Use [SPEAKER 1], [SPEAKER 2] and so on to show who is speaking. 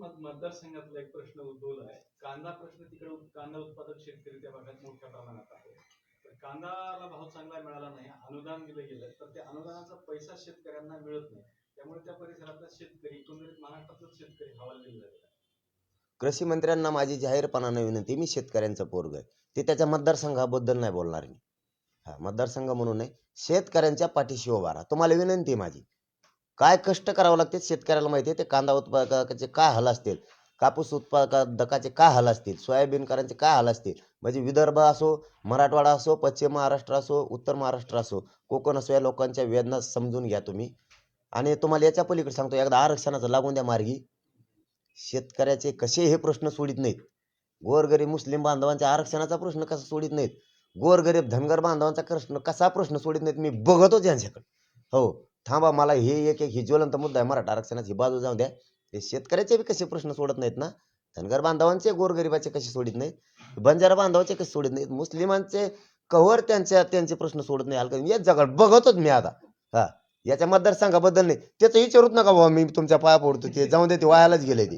[SPEAKER 1] मतदारसंघातला एक प्रश्न उद्भवला आहे. कांदा प्रश्न तिकडे कांदा उत्पादक शेतकरी त्या भागात मोठ्या प्रमाणात आहे. तर कांदाला भाव चांगला मिळाला नाही अनुदान दिलं गेलं तर त्या अनुदानाचा पैसा शेतकऱ्यांना मिळत नाही. त्यामुळे त्या परिसरातला शेतकरी एकंदरीत महाराष्ट्रातला शेतकरी हवालदिल झालेला आहे.
[SPEAKER 2] कृषी मंत्र्यांना माझी जाहीरपणाने विनंती मी शेतकऱ्यांचा पोरग आहे. ते त्याच्या मतदारसंघाबद्दल नाही बोलणार मी. हा मतदारसंघ म्हणून नाही शेतकऱ्यांच्या पाठीशी उभा राहा. तुम्हाला विनंती आहे माझी काय कष्ट करावं लागते शेतकऱ्याला माहिती आहे ते कांदा उत्पादकाचे काय हाल असतील? कापूस उत्पादकाचे काय हाल असतील? सोयाबीनकरांचे काय हाल असतील? म्हणजे विदर्भ असो मराठवाडा असो पश्चिम महाराष्ट्र असो उत्तर महाराष्ट्र असो कोकण असो या लोकांच्या वेदना समजून घ्या तुम्ही. आणि तुम्हाला याच्या पलीकडे सांगतो एकदा आरक्षणाचं लागून द्या मार्गी. शेतकऱ्याचे कसे हे प्रश्न सोडित नाहीत? गोरगरीब मुस्लिम बांधवांच्या आरक्षणाचा प्रश्न कसा सोडित नाहीत? गोरगरीब धनगर बांधवांचा प्रश्न कसा प्रश्न सोडित नाहीत? मी बघतोच यांच्याकडे. हो. थांबा मला हे एक एक हे ज्वलंत मुद्दा आहे. मराठा आरक्षणाची बाजू जाऊ द्या. हे शेतकऱ्याचे बी कसे प्रश्न सोडत नाहीत ना? धनगर बांधवांचे गोरगरिबाचे कसे सोडित नाहीत? बंजारा बांधवाचे कसे सोडित नाहीत? मुस्लिमांचे कव्हर त्यांच्या त्यांचे प्रश्न सोडत नाही. हलका येत जगात बघतोच मी आता. हा याच्या मतदारसंघाबद्दल नाही. त्याचं विचारूच नका बाबा मी तुमच्या पाया पडतो. ते जाऊन दे ते वायालाच गेले ते.